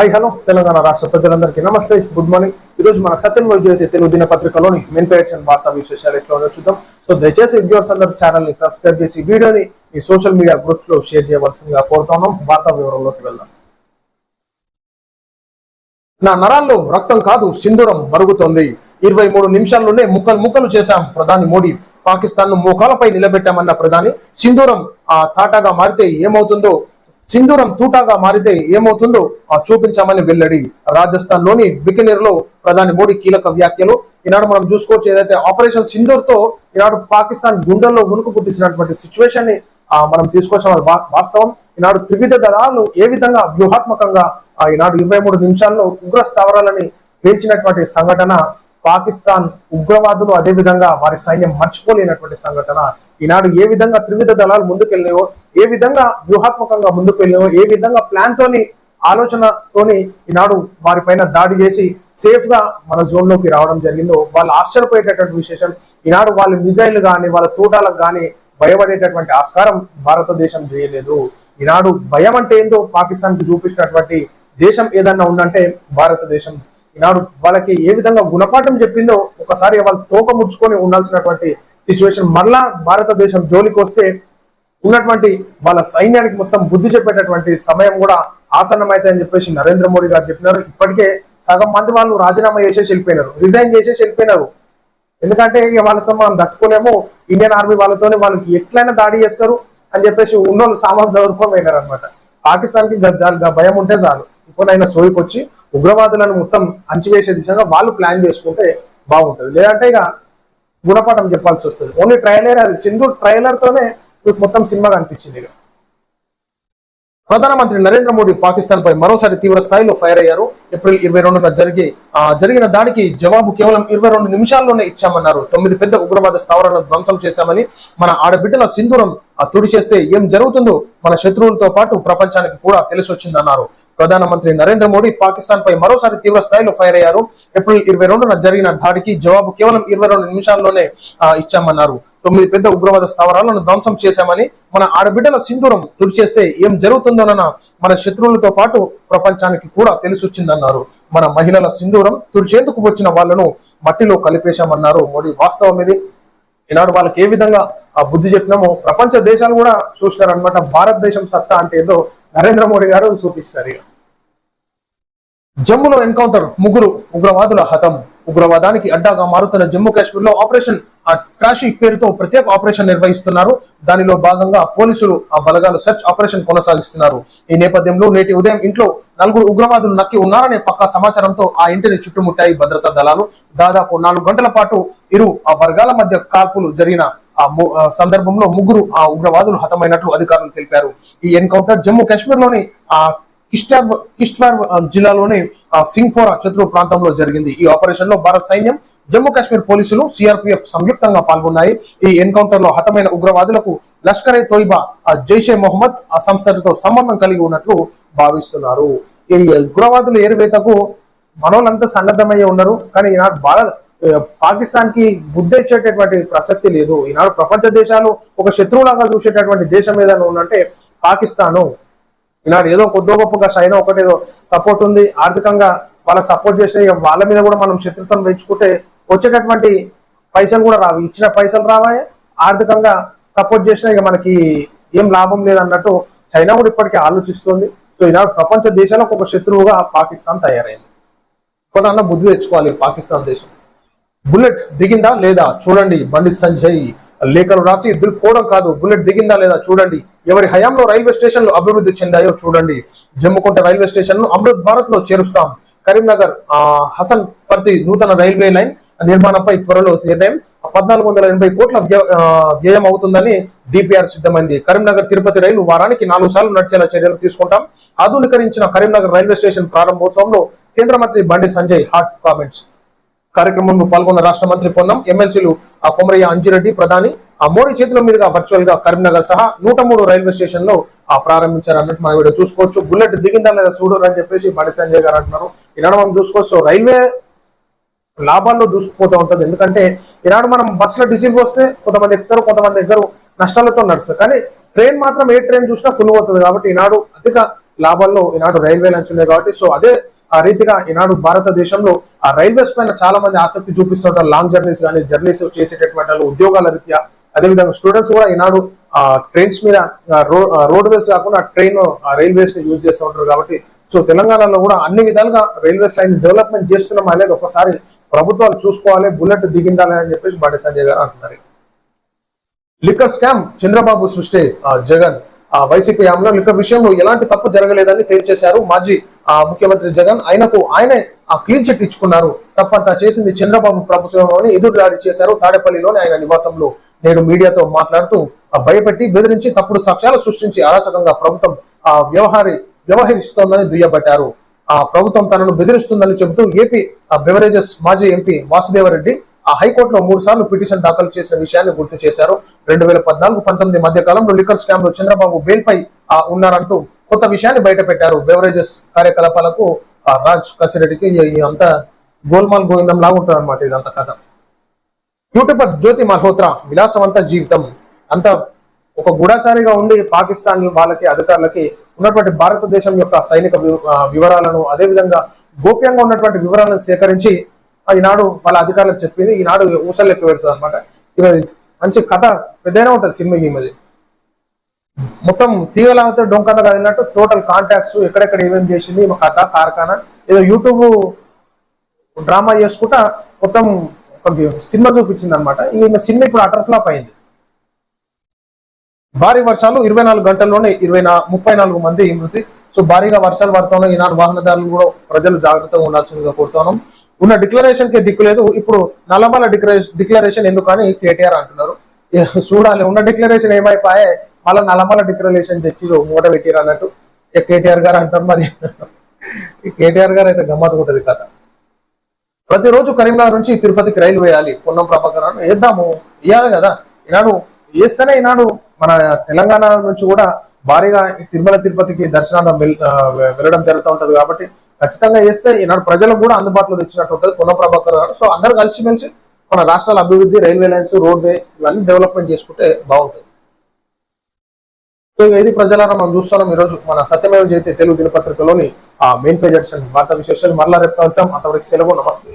Hi hello Telangana రాష్ట్ర ప్రజలందరికీ నమస్తే గుడ్ మార్నింగ్ ఈ రోజు మన సత్యం వైద్యులైతే తెలుగు దినపత్రికలోని మెయిన్ పేజ్ అండ్ వార్తా విశేషాలు ఎట్లా చూద్దాం. సో దయచేసి వ్యూవర్స్ అందరూ ఛానల్ని సబ్స్క్రైబ్ చేసి వీడియోని ఈ సోషల్ మీడియా గ్రూప్స్లో షేర్ చేయవలసిందిగా కోరుతున్నాం వార్తా వివరంలోకి వెళ్దాం. నా నరాల్లో రక్తం కాదు సింధూరం మరుగుతోంది. ఇరవై మూడు నిమిషాల్లోనే ముక్కలు ముక్కలు చేశాం ప్రధాని మోడీ. పాకిస్తాన్ను మోకాలపై నిలబెట్టామన్న ప్రధాని సింధూరం ఆ తాటాగా మారితే ఏమవుతుందో సింధూరం తూటాగా మారితే ఏమవుతుందో చూపించామని వెల్లడి. రాజస్థాన్లోని బికనేర్లో ప్రధాని మోడీ కీలక వ్యాఖ్యలు. ఈనాడు మనం చూసుకోవచ్చు ఏదైతే ఆపరేషన్ సింధూర్తో ఈనాడు పాకిస్తాన్ గుండెల్లో ఉనుకు పుట్టించినటువంటి సిచ్యువేషన్ని ఆ, మనం తీసుకొచ్చిన వాస్తవం. ఈనాడు త్రివిధ దళాలు ఏ విధంగా వ్యూహాత్మకంగా ఆ, ఈనాడు ఇరవై మూడు నిమిషాల్లో ఉగ్ర స్థావరాలని పేల్చినటువంటి సంఘటన పాకిస్తాన్ ఉగ్రవాదులు అదే విధంగా వారి సైన్యం మర్చిపోలేనటువంటి సంఘటన. ఈనాడు ఏ విధంగా త్రివిధ దళాలు ముందుకెళ్ళినాయో ఏ విధంగా వ్యూహాత్మకంగా ముందుకెళ్ళినాయో ఏ విధంగా ప్లాన్ తోని ఆలోచనతోని ఈనాడు వారిపైన దాడి చేసి సేఫ్గా మన జోన్లోకి రావడం జరిగిందో వాళ్ళు ఆశ్చర్యపోయేటటువంటి విశేషం. ఈనాడు వాళ్ళ మిజైల్ గాని వాళ్ళ తూటాలకు గాని భయపడేటటువంటి ఆస్కారం భారతదేశం చేయలేదు. ఈనాడు భయం అంటే ఏందో పాకిస్తాన్కి చూపించినటువంటి దేశం ఏదన్నా ఉందంటే భారతదేశం. ఈనాడు వాళ్ళకి ఏ విధంగా గుణపాఠం చెప్పిందో ఒకసారి వాళ్ళు తోక ముడుచుకొని ఉండాల్సినటువంటి సిచ్యువేషన్ మరలా భారతదేశం జోలికి వస్తే ఉన్నటువంటి వాళ్ళ సైన్యానికి మొత్తం బుద్ధి చెప్పేటటువంటి సమయం కూడా ఆసన్నమైతే అని చెప్పేసి నరేంద్ర మోడీ గారు చెప్పినారు. ఇప్పటికే సగం మంది వాళ్ళు రాజీనామా చేసేసి వెళ్ళిపోయినారు. రిజైన్ చేసేసి వెళ్ళిపోయినారు. ఎందుకంటే ఇక వాళ్ళతో మనం తట్టుకోలేము. ఇండియన్ ఆర్మీ వాళ్ళతోనే వాళ్ళకి ఎట్లయినా దాడి చేస్తారు అని చెప్పేసి ఉన్నోళ్ళు సామాన్ చదువుకోమైనారు అనమాట పాకిస్తాన్కి భయం ఉంటే చాలు. ఇప్పుడు ఆయన సోయికొచ్చి ఉగ్రవాదులను మొత్తం అంచివేసే దిశగా వాళ్ళు ప్లాన్ చేసుకుంటే బాగుంటది. లేదంటే ఇక గుణపాఠం చెప్పాల్సి వస్తుంది. ఓన్లీ ట్రైలర్ అది సింధు ట్రైలర్ తోనే మీకు మొత్తం సినిమా కనిపించింది ఇక. ప్రధానమంత్రి నరేంద్ర మోడీ పాకిస్తాన్ పై మరోసారి తీవ్ర స్థాయిలో ఫైర్ అయ్యారు. ఏప్రిల్ ఇరవై రెండున జరిగి ఆ, జరిగిన దాడికి జవాబు కేవలం ఇరవై రెండు నిమిషాల్లోనే ఇచ్చామన్నారు. తొమ్మిది పెద్ద ఉగ్రవాద స్థావరాలను ధ్వంసం చేశామని మన ఆడబిడ్డల సింధూరం ఆ, తుడి చేస్తే ఏం జరుగుతుందో మన శత్రువులతో పాటు ప్రపంచానికి కూడా తెలిసొచ్చిందన్నారు. ప్రధానమంత్రి నరేంద్ర మోడీ పాకిస్తాన్ పై మరోసారి తీవ్ర స్థాయిలో ఫైర్ అయ్యారు. ఏప్రిల్ ఇరవై రెండున జరిగిన దాడికి జవాబు కేవలం ఇరవై రెండు నిమిషాల్లోనే ఇచ్చామన్నారు. తొమ్మిది పెద్ద ఉగ్రవాద స్థావరాలను ధ్వంసం చేశామని మన ఆడబిడ్డల సింధూరం తుడిచేస్తే ఏం జరుగుతుందోనన్న మన శత్రువులతో పాటు ప్రపంచానికి కూడా తెలిసొచ్చిందన్నారు. మన మహిళల సింధూరం తుడిచేందుకు వచ్చిన వాళ్ళను మట్టిలో కలిపేశామన్నారు మోడీ. వాస్తవం ఇది. ఈనాడు వాళ్ళకి ఏ విధంగా ఆ బుద్ధి చెప్పినామో ప్రపంచ దేశాలు కూడా చూసినారు భారతదేశం సత్తా అంటే ఏదో నరేంద్ర మోడీ గారు చూపిస్తారు ఇక. జమ్ములో ఎన్కౌంటర్ ముగ్గురు ఉగ్రవాదుల హతం. ఉగ్రవాదానికి అడ్డాగా మారుతున్న జమ్మూ కాశ్మీర్లో ఆపరేషన్ ఆ పేరుతో ప్రత్యేక ఆపరేషన్ నిర్వహిస్తున్నారు. దానిలో భాగంగా పోలీసులు ఆ బలగాలు సెర్చ్ ఆపరేషన్ కొనసాగిస్తున్నారు. ఈ నేపథ్యంలో నేటి ఉదయం ఇంట్లో నలుగురు ఉగ్రవాదులు నక్కి ఉన్నారనే పక్కా సమాచారంతో ఆ ఇంటిని చుట్టుముట్టాయి భద్రతా దళాలు. దాదాపు నాలుగు గంటల పాటు ఇరు ఆ వర్గాల మధ్య కాల్పులు జరిగిన ఆ ఆ సందర్భంలో ముగ్గురు ఆ ఉగ్రవాదులు హతమైనట్లు అధికారులు తెలిపారు. ఈ ఎన్కౌంటర్ జమ్మూ కాశ్మీర్లోని ఆ కిస్టార్ కిష్ట్వార్ జిల్లాలోని ఆ, సింగ్పోరా చతురు ప్రాంతంలో జరిగింది. ఈ ఆపరేషన్లో భారత సైన్యం జమ్మూ కాశ్మీర్ పోలీసులు సిఆర్పిఎఫ్ సంయుక్తంగా పాల్గొన్నాయి. ఈ ఎన్కౌంటర్లో హతమైన ఉగ్రవాదులకు లష్కర్ ఏ తోయిబా జైషే మొహమ్మద్ ఆ సంస్థలతో సంబంధం కలిగి ఉన్నట్లు భావిస్తున్నారు. ఈ ఉగ్రవాదుల ఏరువేతకు మనోళ్ళంతా సన్నద్ధమయ్యే ఉన్నారు. కానీ ఈనాడు భారత్ పాకిస్తాన్కి బుద్ధి ప్రసక్తి లేదు. ఈనాడు ప్రపంచ దేశాలు ఒక శత్రువులాగా చూసేటటువంటి దేశం ఏదైనా ఉందంటే పాకిస్తాను. ఈనాడు ఏదో కొద్దో గొప్పగా చైనా ఒకటి సపోర్ట్ ఉంది. ఆర్థికంగా వాళ్ళకి సపోర్ట్ చేసిన ఇక వాళ్ళ మీద కూడా మనం శత్రుత్వం పెంచుకుంటే వచ్చేటటువంటి పైసలు కూడా రావు. ఇచ్చిన పైసలు రావాయి. ఆర్థికంగా సపోర్ట్ చేసినా ఇక మనకి ఏం లాభం లేదన్నట్టు చైనా కూడా ఇప్పటికీ ఆలోచిస్తుంది. సో ఈనాడు ప్రపంచ దేశాలకు ఒక శత్రువుగా పాకిస్తాన్ తయారైంది. కొంత బుద్ధి తెచ్చుకోవాలి పాకిస్తాన్ దేశం. బుల్లెట్ దిగిందా లేదా? చూడండి బండి సంజయ్. లేఖలు రాసి దులుపుకోవడం కాదు బుల్లెట్ దిగిందా లేదా చూడండి. ఎవరి హయాంలో రైల్వే స్టేషన్లు అభివృద్ధి చెందాయో చూడండి. జమ్ముకుంట రైల్వే స్టేషన్ను అమృత్ భారత్లో చేరుస్తాం. కరీంనగర్ హసన్ పర్తి నూతన రైల్వే లైన్ నిర్మాణంపై త్వరలో నిర్ణయం. పద్నాలుగు వందల ఎనభై కోట్ల వ్యయం అవుతుందని డిపిఆర్ సిద్ధమైంది. కరీంనగర్ తిరుపతి రైలు వారానికి నాలుగు సార్లు నడిచేలా చర్యలు తీసుకుంటాం. ఆధునీకరించిన కరీంనగర్ రైల్వే స్టేషన్ ప్రారంభోత్సవంలో కేంద్ర మంత్రి బండి సంజయ్ హాట్ కామెంట్స్. కార్యక్రమంలో పాల్గొన్న రాష్ట్ర మంత్రి పొన్నం ఎమ్మెల్సీలు ఆ కొమరయ్య అంజిరెడ్డి ప్రధాని ఆ మోడీ చేతుల మీదుగా వర్చువల్గా కరీంనగర్ సహా నూట మూడు రైల్వే స్టేషన్లో ఆ ప్రారంభించారు అన్నట్టు మనం ఇక్కడ చూసుకోవచ్చు. బుల్లెట్ దిగిందా లేదా చూడరు అని చెప్పేసి బండి సంజయ్ గారు అంటున్నారు. ఈనాడు మనం చూసుకోవచ్చు రైల్వే లాభాల్లో దూసుకుపోతూ ఉంటుంది. ఎందుకంటే ఈనాడు మనం బస్సులో డిజిల్ వస్తే కొంతమంది ఎక్కుతారు కొంతమంది ఎగ్గరు నష్టాలతో నడుస్తారు. కానీ ట్రైన్ మాత్రం ఏ ట్రైన్ చూసినా ఫుల్ అవుతుంది కాబట్టి ఈనాడు అధిక లాభాల్లో ఈనాడు రైల్వే లైన్స్ ఉన్నాయి కాబట్టి. సో అదే ఆ రీతిగా ఈనాడు భారతదేశంలో ఆ రైల్వేస్ పైన చాలా మంది ఆసక్తి చూపిస్తుంటారు లాంగ్ జర్నీస్ కానీ జర్నీస్ చేసేటటువంటి ఉద్యోగాల రీత్యా అదేవిధంగా స్టూడెంట్స్ కూడా ఈనాడు ఆ ట్రైన్స్ మీద రోడ్ వేస్ కాకుండా ట్రైన్ రైల్వేస్ని యూజ్ చేస్తూ ఉంటారు కాబట్టి సో తెలంగాణలో కూడా అన్ని విధాలుగా రైల్వేస్ లైన్ డెవలప్మెంట్ చేస్తున్నాం అనేది ఒకసారి ప్రభుత్వాలు చూసుకోవాలి బుల్లెట్ దిగిండాలి అని చెప్పేసి బండి సంజయ్ గారు అంటున్నారు. లిక్కర్ స్కామ్ చంద్రబాబు సృష్టి ఆ, జగన్. వైసీపీ ఆమెలో లిక్క విషయంలో ఎలాంటి తప్పు జరగలేదని తేల్చేశారు మాజీ ఆ, ముఖ్యమంత్రి జగన్. ఆయనకు ఆయనే ఆ క్లీన్ చిట్ ఇచ్చుకున్నారు. తప్పంతా చేసింది చంద్రబాబు ప్రభుత్వంలోని ఎదురు దాడి చేశారు తాడేపల్లిలోని ఆయన నివాసంలో. నేడు మీడియాతో మాట్లాడుతూ భయపెట్టి బెదిరించి తప్పుడు సాక్ష్యాలు సృష్టించి అరాచకంగా ప్రభుత్వం ఆ, వ్యవహారి వ్యవహరిస్తోందని దుయ్యబట్టారు. ఆ ప్రభుత్వం తనను బెదిరిస్తుందని చెబుతూ ఏపీ బెవరేజెస్ మాజీ ఎంపీ వాసుదేవరెడ్డి ఆ హైకోర్టులో మూడు సార్లు పిటిషన్ దాఖలు చేసిన విషయాన్ని గుర్తు చేశారు. రెండు వేల పద్నాలుగు పంతొమ్మిది మధ్య కాలంలో లిక్కర్ స్కామ్లో చంద్రబాబు బెయిల్ పై ఉన్నారంటూ కొత్త విషయాన్ని బయట పెట్టారు. బెవరేజెస్ కార్యకలాపాలకు రాజ్ కసిరెడ్డికి అంతా గోల్మాల్ గోవిందం లాగా ఉంటుంది అనమాట ఇదంతా కథ. యూట్యూబర్ జ్యోతి మల్హోత్రా విలాసవంత జీవితం. అంత ఒక గూఢాచారిగా ఉండి పాకిస్తాన్ వాళ్ళకి అధికారులకి ఉన్నటువంటి భారతదేశం యొక్క సైనిక వివరాలను అదేవిధంగా గోప్యంగా ఉన్నటువంటి వివరాలను సేకరించి ఈనాడు వాళ్ళ అధికారులకు చెప్పింది ఈనాడు ఊసలెక్కి పెడుతుంది అనమాట ఇక మంచి కథ పెద్దనే ఉంటుంది సినిమా ఈ మధ్య. మొత్తం తీగలాగితే డొంకథ కదిలినట్టు టోటల్ కాంటాక్ట్స్ ఎక్కడెక్కడ ఏమేమి చేసింది మా కథ కార్ఖానా ఏదో యూట్యూబ్ డ్రామా చేసుకుంటా మొత్తం సినిమా చూపించింది అనమాట ఈమె సినిమా ఇప్పుడు అటర్ ఫ్లాప్ అయింది. భారీ వర్షాలు ఇరవై నాలుగు గంటల్లోనే ఇరవై ముప్పై నాలుగు మంది మృతి. సో భారీగా వర్షాలు పడుతున్నాం ఈనాడు వాహనదారులు కూడా ప్రజలు జాగ్రత్తగా ఉండాల్సిందిగా కోరుతున్నాం. ఉన్న డిక్లరేషన్కి దిక్కు లేదు. ఇప్పుడు నల్లమల డిక్లరేషన్ ఎందుకు అని కేటీఆర్ అంటున్నారు. చూడాలి. ఉన్న డిక్లరేషన్ ఏమైపోయే? మళ్ళీ నల్లమల డిక్లరేషన్ తెచ్చి మూట పెట్టిరు అన్నట్టు. కేటీఆర్ గారు అంటారు మరి. కేటీఆర్ గారు అయితే గమ్మత్తు ఉంటుంది కథ. ప్రతిరోజు కరీంనగర్ నుంచి తిరుపతికి రైలు వేయాలి. పొన్నం ప్రభాకర్ వేద్దాము. వేయాలి కదా. ఈనాడు వేస్తేనే ఈనాడు మన తెలంగాణ నుంచి కూడా భారీగా తిరుమల తిరుపతికి దర్శనాలు వెళ్ళడం జరుగుతూ ఉంటది కాబట్టి ఖచ్చితంగా చేస్తే ఈనాడు ప్రజలకు కూడా అందుబాటులో తెచ్చినట్టు ఉంటుంది పొన్నం ప్రభాకర్ గారు. సో అందరు కలిసిమెలిసి మన రాష్ట్రాల అభివృద్ధి రైల్వే లైన్స్ రోడ్వే ఇవన్నీ డెవలప్మెంట్ చేసుకుంటే బాగుంటుంది. సో ఇది ప్రజలారా మనం చూస్తున్నాం. ఈరోజు మన సత్యమేవ జయతే తెలుగు దినపత్రికలోని ఆ మెయిన్ పేజ్ ఎడిషన్ వార్తా విశేషాలు మరలా రేపు కలుస్తాం అంతవరకు సెలవు నమస్తే.